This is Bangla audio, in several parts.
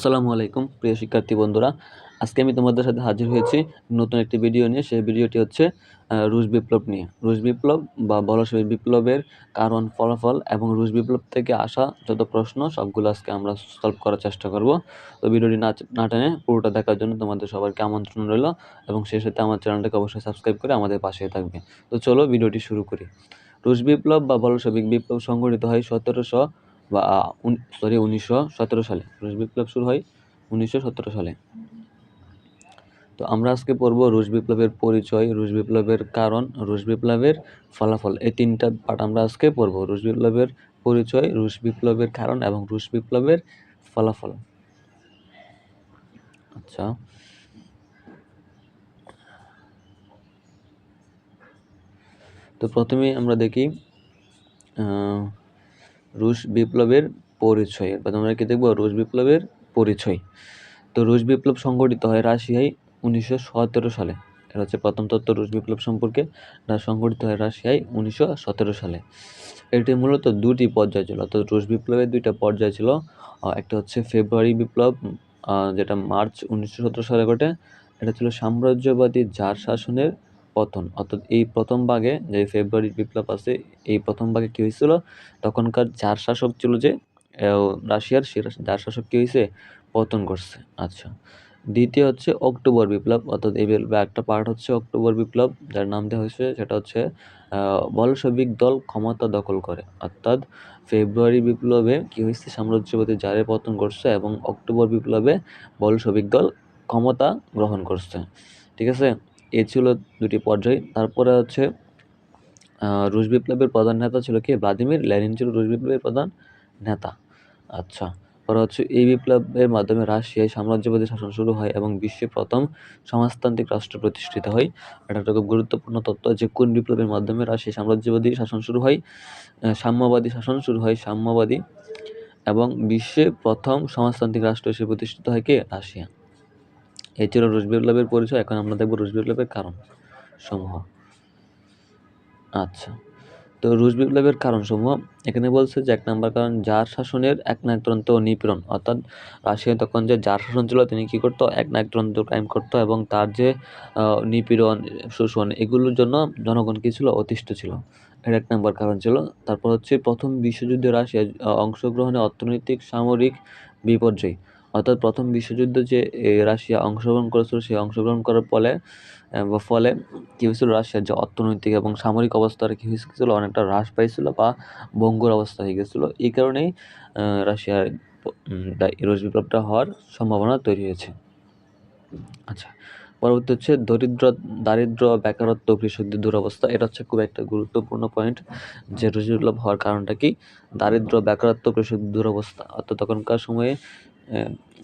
আসসালামু আলাইকুম, প্রিয় শিক্ষার্থী বন্ধুরা। আজকে আমি তোমাদের সাথে হাজির হয়েছি নতুন একটি ভিডিও নিয়ে। সেই ভিডিওটি হচ্ছে রুশ বিপ্লব নিয়ে। রুশ বিপ্লব বা বলশবী বিপ্লবের কারণ, ফলাফল এবং রুশ বিপ্লব থেকে আসা যত প্রশ্ন, সবগুলো আজকে আমরা সলভ করার চেষ্টা করব। তো ভিডিওটি না টেনে পুরোটা দেখার জন্য তোমাদের সবাইকে আমন্ত্রণ রইল এবং সেই সাথে আমার চ্যানেলটাকে অবশ্যই সাবস্ক্রাইব করে আমাদের পাশে থাকবে। তো চলো ভিডিওটি শুরু করি। রুশ বিপ্লব বা বলশবিক বিপ্লব সংগঠিত হয় সতেরোশো বা সরি উনিশশো সতেরো সালে। রুশ বিপ্লব শুরু হয় উনিশশো সতেরো সালে। তো আমরা আজকে পড়ব রুশ বিপ্লবের পরিচয়, রুশ বিপ্লবের কারণ, রুশ বিপ্লবের ফলাফল। এই তিনটা পাঠ আমরা আজকে পড়ব। রুশ বিপ্লবের পরিচয়, রুশ বিপ্লবের কারণ এবং রুশ বিপ্লবের ফলাফল। আচ্ছা। তো প্রথমে আমরা দেখি রুশ বিপ্লবের পরিচয় এরপর আমরা কি দেখব? রুশ বিপ্লবের পরিচয়। তো রুশ বিপ্লব সংগঠিত হয় রাশিয়ায় উনিশশো সতেরো সালে। এটা হচ্ছে প্রথম তত্ত্ব রুশ বিপ্লব সম্পর্কে। এটা সংঘটিত হয় রাশিয়ায় উনিশশো সতেরো সালে। এটি মূলত দুটি পর্যায় ছিল। অর্থাৎ রুশ বিপ্লবের দুইটা পর্যায় ছিল। একটা হচ্ছে ফেব্রুয়ারি বিপ্লব যেটা মার্চ উনিশশো সতেরো সালে ঘটে। এটা ছিল সাম্রাজ্যবাদী জার শাসনের পতন। অর্থাৎ এই প্রথম ভাগে যে ফেব্রুয়ারি বিপ্লব আছে এই প্রথম ভাগে কী হয়েছিল? তখনকার জার শাসক ছিল যে রাশিয়ার সে জার শাসক কী হয়েছে? পতন করছে আচ্ছা। দ্বিতীয় হচ্ছে অক্টোবর বিপ্লব। অর্থাৎ এই একটা পার্ট হচ্ছে অক্টোবর বিপ্লব যার নাম দেওয়া হয়েছে সেটা হচ্ছে আহ, বলশবিক দল ক্ষমতা দখল করে। অর্থাৎ ফেব্রুয়ারি বিপ্লবে কী হয়েছে? সাম্রাজ্যবাদী জারের পতন করছে এবং অক্টোবর বিপ্লবে বলশবিক দল ক্ষমতা গ্রহণ করছে। ঠিক আছে? এ ছিল দুটি পর্যায়। তারপরে হচ্ছে রুশ বিপ্লবের প্রধান নেতা ছিল কি? ভ্লাদিমির লেনিন ছিল রুশ বিপ্লবের প্রধান নেতা। আচ্ছা পরে হচ্ছে এই বিপ্লবের মাধ্যমে রাশিয়ায় সাম্রাজ্যবাদী শাসন শুরু হয় এবং বিশ্বে প্রথম সমাজতান্ত্রিক রাষ্ট্র প্রতিষ্ঠিত হয়। এটা একটা খুব গুরুত্বপূর্ণ তথ্য যে, কোন বিপ্লবের মাধ্যমে রাশিয়ায় সাম্রাজ্যবাদী শাসন শুরু হয় সাম্যবাদী শাসন শুরু হয়, সাম্যবাদী, এবং বিশ্বে প্রথম সমাজতান্ত্রিক রাষ্ট্র হিসেবে প্রতিষ্ঠিত হয় কে? রাশিয়া। এই ছিল রুশ বিপ্লবের পরিচয়, এখন আমরা দেখব রুশ বিপ্লবের কারণ সমূহ। আচ্ছা তো রুশ বিপ্লবের কারণসমূহ এখানে বলছে যে এক নম্বর কারণ জার শাসনের এক ও নিপীড়ন, অর্থাৎ রাশিয়া তখন যে জার শাসন ছিল তিনি কী করতো? এক না একতন্ত্র ক্রাইম করতো এবং তার যে নিপীড়ন, শোষণ, এগুলোর জন্য জনগণ কী ছিল? অতিষ্ঠ ছিল। এর এক নম্বর কারণ ছিল। তারপর হচ্ছে প্রথম বিশ্বযুদ্ধে রাশিয়া অংশগ্রহণে অর্থনৈতিক, সামরিক বিপর্যয়। অর্থাৎ প্রথম বিশ্বযুদ্ধ যে রাশিয়া অংশগ্রহণ করেছিল, সেই অংশগ্রহণ করার ফলে ফলে কী হয়েছিল? রাশিয়ার যে অর্থনৈতিক এবং সামরিক অবস্থার কী হয়েছিল? অনেকটা হ্রাস পাইছিল বা ভঙ্গুর অবস্থা হয়ে গেছিল। এই কারণেই রাশিয়ার রুশ বিপ্লবটা হওয়ার সম্ভাবনা তৈরি হয়েছে। আচ্ছা পরবর্তী হচ্ছে দরিদ্র, দারিদ্র, বেকারত্ব, কৃষকদের দুরবস্থা। এটা হচ্ছে খুব একটা গুরুত্বপূর্ণ পয়েন্ট যে রুশ বিপ্লব হওয়ার কারণটা কি? দারিদ্র, বেকারত্ব, কৃষকদের দুরবস্থা। অর্থাৎ তখনকার সময়ে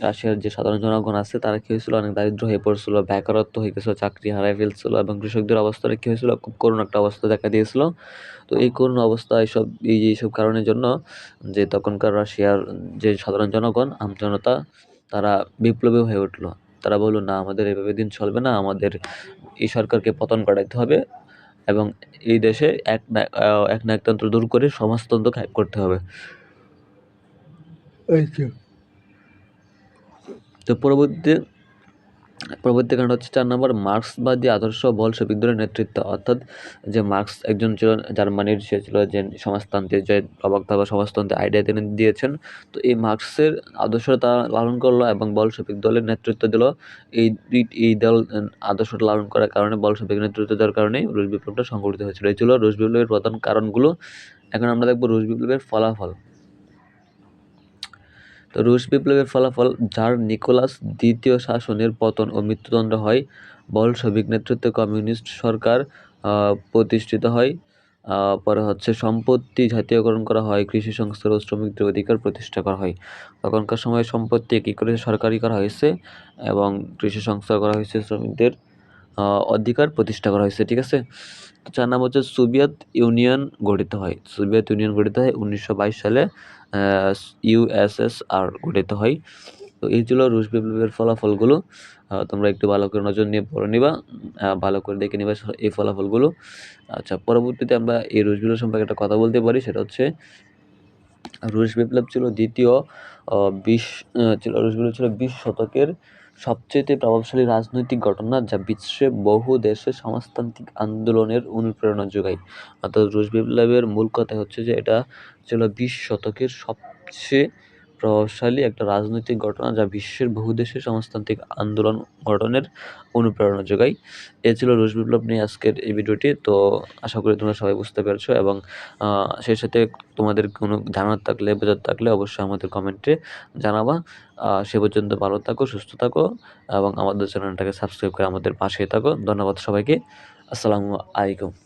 রাশিয়ার যে সাধারণ জনগণ আছে, তারা কী হয়েছিল? অনেক দারিদ্র হয়ে পড়ছিল, বেকারত্ব হয়ে গেছিল, চাকরি হারাই ফেলছিল এবং কৃষকদের অবস্থাটা কী হয়েছিল? খুব করুণ একটা অবস্থা দেখা দিয়েছিল। তো এই করুণ অবস্থা, এইসব, এই এইসব কারণের জন্য যে তখনকার রাশিয়ার যে সাধারণ জনগণ আমজনতা তারা বিপ্লবী হয়ে উঠল। তারা বলল, না, আমাদের এভাবে দিন চলবে না। আমাদের এই সরকারকে পতন ঘটাইতে হবে এবং এই দেশে এক এক না একতন্ত্র দূর করে সমাজতন্ত্র কায়েম করতে হবে। তো পরবর্তীতে পরবর্তী কারণ হচ্ছে চার নম্বর মার্ক্সবাদী আদর্শ বলশবিকদের নেতৃত্ব। অর্থাৎ যে মার্কস একজন ছিল জার্মানির সে ছিল যে সমাজতান্ত্রিক যে প্রবক্তা বা সমাজতন্ত্রের আইডিয়া তিনি দিয়েছেন। তো এই মার্কসের আদর্শ তারা লালন করল এবং বলশবিক দলের নেতৃত্ব দিল। এই এই দল আহ, আদর্শটা লালন করার কারণে বলশবিক নেতৃত্ব দেওয়ার কারণেই রুশ বিপ্লবটা সংঘটিত হয়েছিল। এই ছিল রুশ বিপ্লবের প্রধান কারণগুলো। এখন আমরা দেখব রুশ বিপ্লবের ফলাফল। তো রুশ বিপ্লবের ফলাফল, যার নিকোলাস দ্বিতীয় শাসনের পতন ও মৃত্যুদণ্ড হয় বলশবিক নেতৃত্বে কমিউনিস্ট সরকার প্রতিষ্ঠিত হয়। পরে হচ্ছে সম্পত্তি জাতীয়করণ করা হয়, কৃষি সংস্কার ও শ্রমিকদের অধিকার প্রতিষ্ঠা করা হয়। তখনকার সময় সম্পত্তি কী করে সরকারি করা হয়েছে এবং কৃষি সংস্কার করা হয়েছে শ্রমিকদের। অধিকার প্রতিষ্ঠা করা হয়েছে, ঠিক আছে? তো চার নাম হচ্ছে সোভিয়েত ইউনিয়ন গঠিত হয়। সোভিয়েত ইউনিয়ন গঠিত হয় উনিশশো বাইশ সালে ইউএসএসআর গঠিত হয়। তো এই ছিল রুশ বিপ্লবের ফলাফলগুলো। তোমরা একটু ভালো করে নজর নিয়ে পড়ে নিবা। ভালো করে দেখে নিবা এই ফলাফলগুলো। আচ্ছা পরবর্তীতে আমরা এই রুশ বিপ্লব সম্পর্কে একটা কথা বলতে পারি, সেটা হচ্ছে রুশ বিপ্লব ছিল দ্বিতীয় বিশ ছিল রুশ বিপ্লব ছিল বিশ শতকের সবচেয়ে প্রভাবশালী রাজনৈতিক ঘটনা যা বিশ্বে বহু দেশে সমাজতান্ত্রিক আন্দোলনের অনুপ্রেরণা যোগায়। অর্থাৎ রুশ বিপ্লবের মূল কথা হচ্ছে যে, এটা ছিল বিশ শতকের সবচেয়ে প্রভাবশালী একটা রাজনৈতিক ঘটনা যা বিশ্বের বহু দেশে সমাজতান্ত্রিক আন্দোলন গঠনের অনুপ্রেরণা যোগায়। এ ছিল রুশ বিপ্লব নিয়ে আজকের এই ভিডিওটি। তো আশা করি তোমরা সবাই বুঝতে পেরেছ এবং সেই সাথে তোমাদের কোনো ধারণা থাকলে, বোঝার থাকলে অবশ্যই আমাদের কমেন্টে জানাবা। সে পর্যন্ত ভালো থাকো, সুস্থ থাকো এবং আমাদের চ্যানেলটাকে সাবস্ক্রাইব করে আমাদের পাশে থাকো। ধন্যবাদ সবাইকে। আসসালামু আলাইকুম।